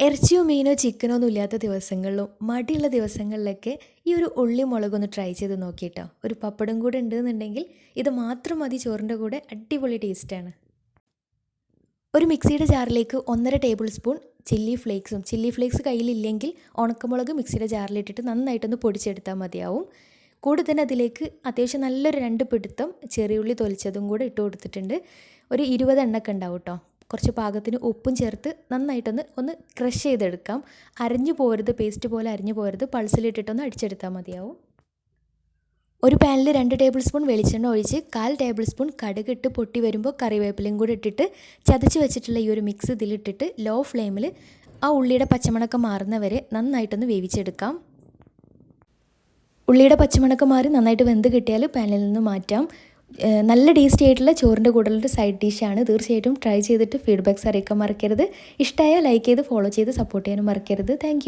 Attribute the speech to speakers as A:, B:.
A: ഇറച്ചിയോ മീനോ ചിക്കനോ ഒന്നും ഇല്ലാത്ത ദിവസങ്ങളിലും മടിയുള്ള ദിവസങ്ങളിലൊക്കെ ഈ ഒരു ഉള്ളി മുളകൊന്ന് ട്രൈ ചെയ്ത് നോക്കിയിട്ടോ ഒരു പപ്പടം കൂടെ ഉണ്ടെന്നുണ്ടെങ്കിൽ ഇത് മാത്രം മതി ചോറിന്റെ കൂടെ അടിപൊളി ടേസ്റ്റാണ് ഒരു മിക്സിയുടെ ജാറിലേക്ക് ഒന്നര ടേബിൾ സ്പൂൺ ചില്ലി ഫ്ലേക്സും ചില്ലി ഫ്ലേക്സ് കയ്യിലില്ലെങ്കിൽ ഉണക്കമുളക് മിക്സിയുടെ ജാറിലിട്ടിട്ട് നന്നായിട്ടൊന്ന് പൊടിച്ചെടുത്താൽ മതിയാവും. കൂടെ തന്നെ അതിലേക്ക് അത്യാവശ്യം നല്ലൊരു രണ്ട് പിടുത്തം ചെറിയുള്ളി തൊലിച്ചതും കൂടെ ഇട്ട് കൊടുത്തിട്ടുണ്ട്. ഒരു ഇരുപത് എണ്ണൊക്കെ ഉണ്ടാവും കേട്ടോ കുറച്ച് പാകത്തിന് ഉപ്പും ചേർത്ത് നന്നായിട്ടൊന്ന് ഒന്ന് ക്രഷ് ചെയ്തെടുക്കാം. അരിഞ്ഞു പോരുത് പേസ്റ്റ് പോലെ അരിഞ്ഞു പോരുത് പൾസിലിട്ടിട്ടൊന്ന് അടിച്ചെടുത്താൽ മതിയാവും. ഒരു പാനിൽ രണ്ട് ടേബിൾ സ്പൂൺ വെളിച്ചെണ്ണ ഒഴിച്ച് കാൽ ടേബിൾ സ്പൂൺ കടുക് ഇട്ട് പൊട്ടി വരുമ്പോൾ കറിവേപ്പിലയും കൂടി ഇട്ടിട്ട് ചതച്ച് വെച്ചിട്ടുള്ള ഈ ഒരു മിക്സ് ഇതിലിട്ടിട്ട് ലോ ഫ്ലെയിമിൽ ആ ഉള്ളിയുടെ പച്ചമണക്കം മാറുന്നവരെ നന്നായിട്ടൊന്ന് വേവിച്ചെടുക്കാം. ഉള്ളിയുടെ പച്ചമണക്കം മാറി നന്നായിട്ട് വെന്ത് കിട്ടിയാൽ പാനിൽ നിന്ന് മാറ്റാം. നല്ല ടേസ്റ്റി ആയിട്ടുള്ള ചോറിന്റെ കൂടെയുള്ള സൈഡ് ഡിഷാണ്. തീർച്ചയായിട്ടും ട്രൈ ചെയ്തിട്ട് ഫീഡ്ബാക്ക്സ് അറിയിക്കാൻ മറക്കരുത്. ഇഷ്ടമായ ലൈക്ക് ചെയ്ത് ഫോളോ ചെയ്ത് സപ്പോർട്ട് ചെയ്യാനും മറക്കരുത്. താങ്ക്